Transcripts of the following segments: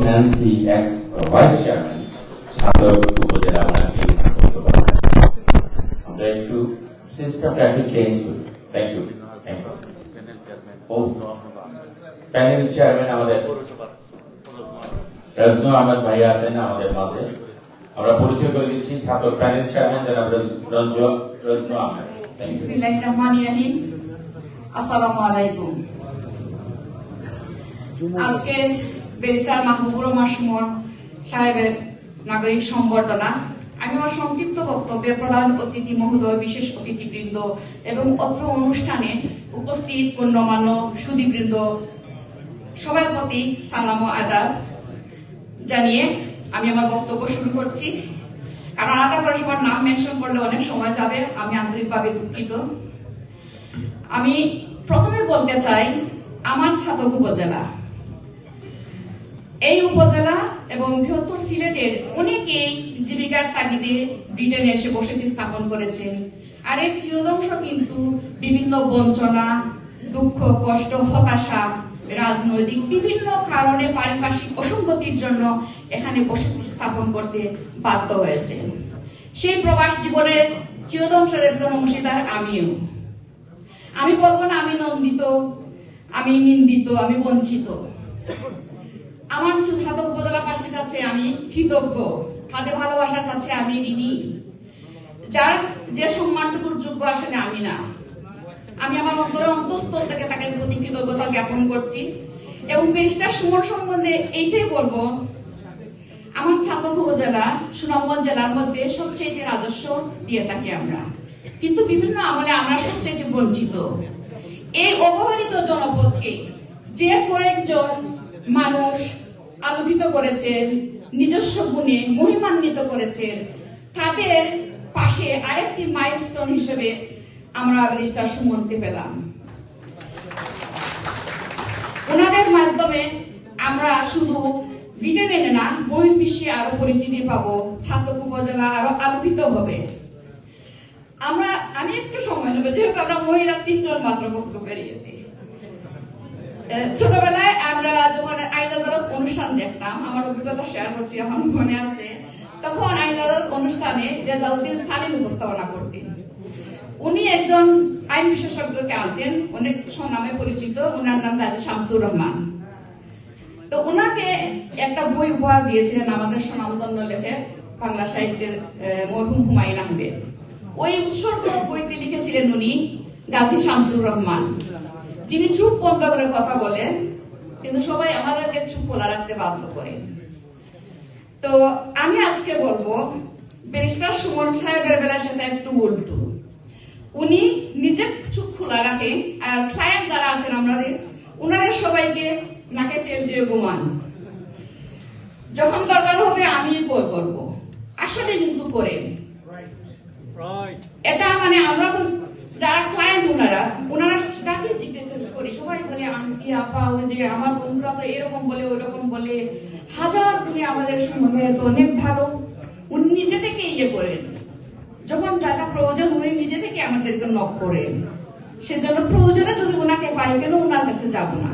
Nancy x vice chairman ছাত্র উপজেলা ওনাকে বক্তব্য রাখেন। আমরা একটু সিস্টেমটা একটু চেঞ্জ করি। থ্যাংক ইউ থ্যাংক ইউ ও প্যানেল চেয়ারম্যান আমাদের। রজনু আহমেদ ভাই আছেন আমাদের মাঝে। আমরা পরিচয় করে দিচ্ছি ছাত্র প্যানেল চেয়ারম্যান জনাব রজ- রঞ্জু- রজনু আহমেদ। বিসমিল্লাহির রহমানির রহিম। আসসালামু আলাইকুম। আজকে ব্যারিস্টার মাহবুবুর রহমান সুমন সাহেবের নাগরিক সংবর্ধনা। আমি আমার সংক্ষিপ্ত বক্তব্যে প্রধান অতিথি মহোদয়, বিশেষ অতিথিবৃন্দ এবং অত্র অনুষ্ঠানে উপস্থিত গণ্যমান্য সুদীবৃন্দ সবার প্রতি সালাম আদাব জানিয়ে আমি আমার বক্তব্য শুরু করছি। কারণ আলাদা করে সবার নাম মেনশন করলে অনেক সময় যাবে, আমি আন্তরিকভাবে দুঃখিত। আমি প্রথমে বলতে চাই, আমার ছাতক উপজেলা। এই উপজেলা এবং বৃহত্তর সিলেটের অনেকেই জীবিকার তাগিদে ব্রিটেনে এসে বসতি স্থাপন করেছেন। আর এর কিয়দংশ কিন্তু বিভিন্ন বঞ্চনা, দুঃখ, কষ্ট, হতাশা, রাজনৈতিক বিভিন্ন কারণে পারিপার্শ্বিক অসঙ্গতির জন্য এখানে বসতি স্থাপন করতে বাধ্য হয়েছে সেই প্রবাস জীবনের কিয়দংশের একজন অংশীদার আমিও। আমি বলব না আমি নন্দিত, আমি নিন্দিত, আমি বঞ্চিত। আমার সুধাতক উপজেলাবাসীর কাছে আমি কৃতজ্ঞ। তাদের ভালোবাসার কাছে আমি ঋণী। যার যে সম্মানটুকুর যোগ্য আসলে আমি না। আমি আমার অন্তরে অন্তঃস্থল থেকে তাকে প্রতি কৃতজ্ঞতা জ্ঞাপন করছি এবং ব্যারিস্টার সুমন সম্বন্ধে এইটাই বলব। আমার ছাতক উপজেলা, সুনামগঞ্জ জেলার মধ্যে সবচেয়ে রাজস্ব দিয়ে থাকি আমরা। কিন্তু বিভিন্ন আমলে আমরা সবচেয়ে বঞ্চিত। এই অবহেলিত জনপদকে যে কয়েকজন মানুষ আলোকিত করেছেন, নিজস্ব গুণে মহিমান্বিত করেছেন। তাদের পাশে আরেকটি মাইলস্টোন হিসেবে আমরা ব্যারিস্টার সুমনকে পেলাম। ওনাদের মাধ্যমে আমরা শুধু ব্রিটেনে না, বই বিশ্বে আরও পরিচিতি পাবো ছাত্র উপজেলা আরও আলোকিত হবে। আমরা, আমি একটু সময় নেব, যেহেতু আমরা মহিলা তিনজন মাত্র বক্তব্য ছোটবেলায় যখন আইন আদালত অনুষ্ঠান দেখতাম, আমার অভিজ্ঞতা শেয়ার করছি আমার মনে আছে, তখন আইন আদালত অনুষ্ঠানে রেজাউদ্দিন স্থানীয় উপস্থাপনা করতেন। উনি একজন আইন বিশেষজ্ঞকে আনতেন, অনেক নামে পরিচিত ওনার নাম গাজী শামসুর রহমান। তো ওনাকে একটা বই উপহার দিয়েছিলেন আমাদের স্বনামধন্য লেখক, বাংলা সাহিত্যের মরহুম হুমায়ুন আহমেদ। ওই উৎসর্গ বইতে লিখেছিলেন উনি গাজী শামসুর রহমান। যিনি চুপ বন্ধ করে কথা বলেন কিন্তু সবাই আমাদেরকে চুপ খোলা রাখতে বাধ্য করেন তো আমি আজকে বলব ব্যারিস্টার সুমন সাহেবের বেলার সাথে একটু উল্টো। উনি নিজে চুপ খোলা রাখেন আর ক্লায়েন্ট যারা আছেন আমাদের ওনাদের সবাইকে নাকে তেল দিয়ে ঘুমান। যখন দরকার হবে আমি করব। আসলে কিন্তু করেন। এটা মানে আমরা তো যারা ক্লায়েন্ট ওনারা ওনারা তাকে জিজ্ঞেস করি সবাই আপা, ওই যে আমার বন্ধুরা তো এরকম বলে ওরকম বলে, হাজার গুণে আমাদের অনেক ভালো। উনি নিজে থেকে ইয়ে করেন। যখন প্রয়োজন, উনি নিজে থেকে আমাদেরকে নক করেন। সেজন্য প্রয়োজনে যদি ওনাকে পাই, কেন ওনার কাছে যাব না?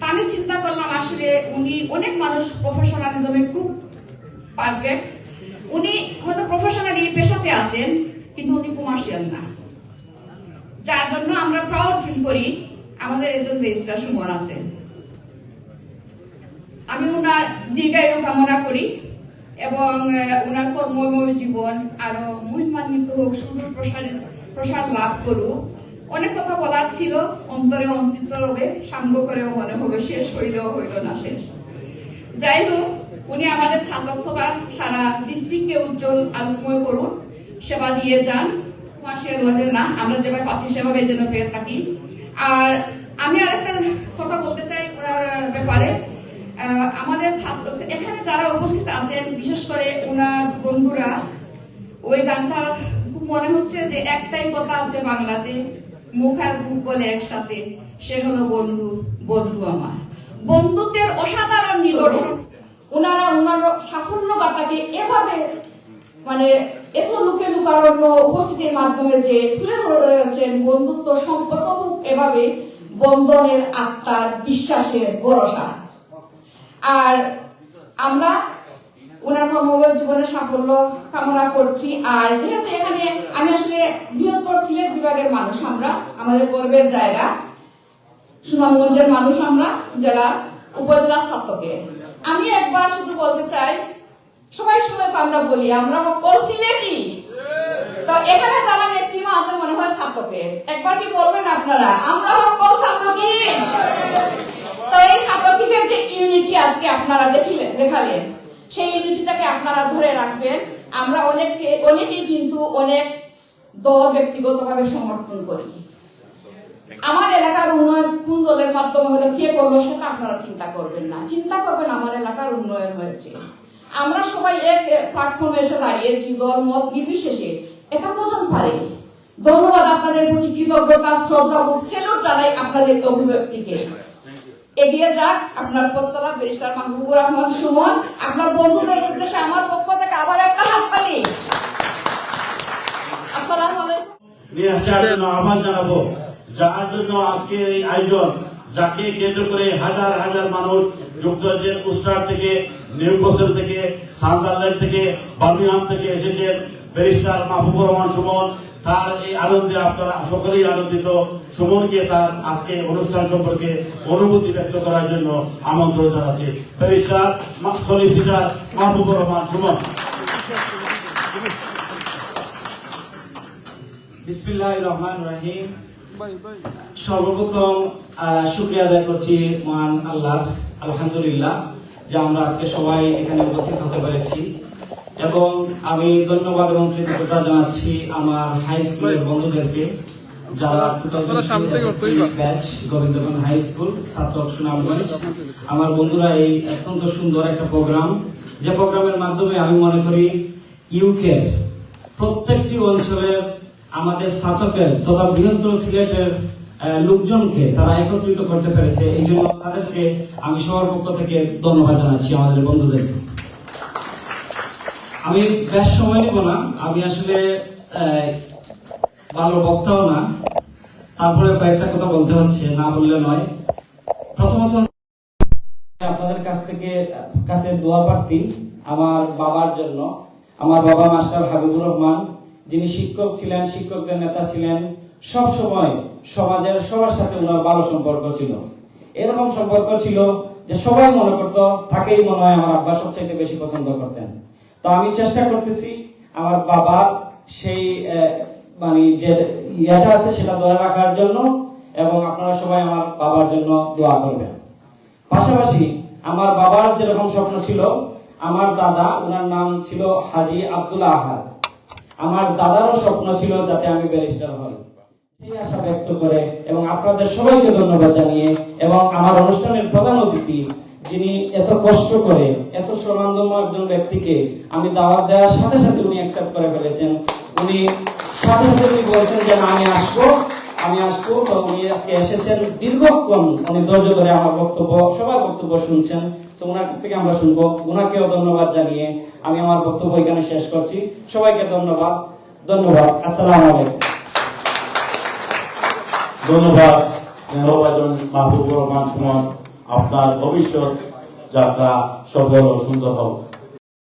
আমি চিন্তা করলাম, আসলে উনি অনেক মানুষ প্রফেশনালিজমে খুব পারফেক্ট উনি হয়তো প্রফেশনালি পেশাতে আছেন, কিন্তু উনি কমার্শিয়াল না। যার জন্য আমরা প্রাউড ফিল করি। আমাদের একজন রেজিস্টার সুমন আছেন আমি ওনার দীর্ঘায়ু কামনা করি এবং ওনার কর্মময় জীবন আরও মহিমান্বিত হোক সুদূর প্রসার প্রসার লাভ করুক। অনেক কথা বলার ছিল, অন্তরে অন্তিত হবে, সাঙ্গ করেও মনে হবে, শেষ হইলেও হইল না শেষ। যাই হোক, উনি আমাদের ছাত্রত্বতা সারা ডিস্ট্রিক্টকে উজ্জ্বল আলোকময় করুন, সেবা দিয়ে যান। ওয়াজের না, আমরা যেভাবে পাচ্ছি সেভাবে যেন পেয়ে থাকি। আর আমি আরেকটা কথা বলতে চাই ওনার ব্যাপারে। আমাদের ছাত্র এখানে যারা উপস্থিত আছেন, বিশেষ করে ওনার বন্ধুরা, ওই গানটা খুব মনে হচ্ছে যে একটাই কথা আছে বাংলাতে, মুখ আর বুক বলে একসাথে, সে হলো বন্ধু বন্ধু আমার। বন্ধুত্বের অসাধারণ নিদর্শন। ওনারা ওনার সাফল্য গাথাকে এভাবে মানে এত লোকে লুকারণ্য উপস্থিতির মাধ্যমে যে তুলে ধরেছেন বন্ধুত্ব সম্পর্ক এভাবে বন্ধনের আত্মার বিশ্বাসের ভরসা। আর আমরা ওনার কর্মবয় জীবনের সাফল্য কামনা করছি। আর যেহেতু এখানে আমি আসলে বৃহত্তর সিলেট বিভাগের মানুষ আমরা, আমাদের গর্বের জায়গা। সুনামগঞ্জের মানুষ আমরা, জেলা উপজেলা ছাত্রকে। আমি একবার শুধু বলতে চাই, সবাই সময় তো আমরা বলি, আমরা সকল সিলেটি। তো এখানে যারা ম্যাক্সিমাম আছে মনে হয় ছাত্রকে। একবার কি বলবেন আপনারা? আমরা সকল ছাত্র কি তো এই ছাত্রীদের যে ইউনিটি আজকে আপনারা দেখিলেন, দেখালেন, সেই ইউনিটিটাকে আপনারা ধরে রাখবেন। আমরা অনেকে অনেকেই কিন্তু অনেক দল ব্যক্তিগতভাবে সমর্থন করি। আমার এলাকার উন্নয়ন কোন দলের মাধ্যমে হলে কে করল সেটা আপনারা চিন্তা করবেন না। চিন্তা করবেন আমার এলাকার উন্নয়ন হয়েছে। আমরা সবাই এক প্ল্যাটফর্মে এসে দাঁড়িয়েছি, দল, মত নির্বিশেষে। এটা কজন পারে ধন্যবাদ আপনাদের প্রতি কৃতজ্ঞতা, শ্রদ্ধা ও সেলুট জানাই আপনাদের অভিব্যক্তিকে। এগিয়ে যাক আপনার পথ চলা বেরিস্টার মাহবুবুর রহমান সুমন। আপনার বন্ধুদের উদ্দেশ্যে আমার পক্ষ থেকে আবার একটা হাততালি। আসসালামু আলাইকুম। আহ্বান জানাব। যার জন্য আজকে এই আয়োজন যাকে কেন্দ্র করে হাজার হাজার মানুষ যুক্তরাজ্যের উস্টার থেকে, নিউ কাসল থেকে সান্দারল্যান্ড থেকে, বার্মিংহাম থেকে এসেছেন ব্যারিস্টার মাহবুবুর রহমান সুমন। তার এই আনন্দে আপনারা সকলেই আনন্দিত। সুমনকে তার আজকে অনুষ্ঠান সম্পর্কে অনুভূতি ব্যক্ত করার জন্য আমন্ত্রণ জানাচ্ছি। Barrister solicitor Mahbubur Rahman Sumon. বিসমিল্লাহ রহমান রাহিম। সর্বপ্রথম শুক্রিয়া আদায় করছি মহান আল্লাহ আলহামদুলিল্লাহ যে আমরা আজকে সবাই এখানে উপস্থিত হতে পেরেছি। এবং আমি ধন্যবাদ এবং কৃতজ্ঞতা জানাচ্ছি আমার হাই স্কুলের বন্ধুদেরকে যারা ব্যাচ গোবিন্দগঞ্জ হাই স্কুল ছাত্র সুনামগঞ্জ। আমার বন্ধুরা এই অত্যন্ত সুন্দর একটা প্রোগ্রাম যে প্রোগ্রামের মাধ্যমে আমি মনে করি ইউকে প্রত্যেকটি অঞ্চলের আমাদের শাসকের তথা বৃহত্তর সিলেটের লোকজনকে তারা একত্রিত করতে পেরেছে। এই জন্য তাদেরকে আমি সবার পক্ষ থেকে ধন্যবাদ জানাচ্ছি আমাদের বন্ধুদেরকে। আমি বেশ সময় নিব না। আমি আসলে ভালো বক্তাও না। তারপরে কয়েকটা কথা বলতে হচ্ছে, না বললে নয়। প্রথমত আপনাদের কাছ থেকে, কাছে দোয়া প্রার্থী আমার বাবার জন্য। আমার বাবা মাস্টার হাবিবুর রহমান। যিনি শিক্ষক ছিলেন, শিক্ষকদের নেতা ছিলেন, সব সময় সমাজের সবার সাথে ওনার ভালো সম্পর্ক ছিল। এরকম সম্পর্ক ছিল যে সবাই মনে করতো, তাকেই মনে হয় আমার আব্বা সবচাইতে বেশি পছন্দ করতেন। তো আমি চেষ্টা করতেছি, আমার বাবা সেই মানে যে ইয়েটা আছে সেটা ধরে রাখার জন্য এবং আপনারা সবাই আমার বাবার জন্য দোয়া করবেন। পাশাপাশি আমার বাবার যেরকম স্বপ্ন ছিল, আমার দাদা, ওনার নাম ছিল হাজি আব্দুল আহাদ। আমার দাদারও স্বপ্ন ছিল যাতে আমি ব্যারিস্টার হই। সেই আশা ব্যক্ত করে এবং আপনাদের সবাইকে ধন্যবাদ জানিয়ে এবং আমার অনুষ্ঠানের প্রধান অতিথি, যিনি এত কষ্ট করে, এত স্বনামধন্য একজন ব্যক্তিকে আমি দাওয়াত দেওয়ার সাথে সাথে উনি অ্যাকসেপ্ট করে ফেলেছেন। উনি সাথে সাথে উনি বলছেন যে আমি আসব। আমি আসব তো উনি আজকে এসেছেন দীর্ঘক্ষণ উনি ধৈর্য ধরে আমার বক্তব্য, সবার বক্তব্য শুনছেন। তো ওনার কাছ থেকে আমরা শুনব। ওনাকেও ধন্যবাদ জানিয়ে আমি আমার বক্তব্য এখানে শেষ করছি। সবাইকে ধন্যবাদ। ধন্যবাদ। আসসালামু আলাইকুম। ধন্যবাদ মেহরবাজন মাহবুবুর রহমান সুমন। আপনার ভবিষ্যৎ যাত্রা সফল ও সুন্দর হোক।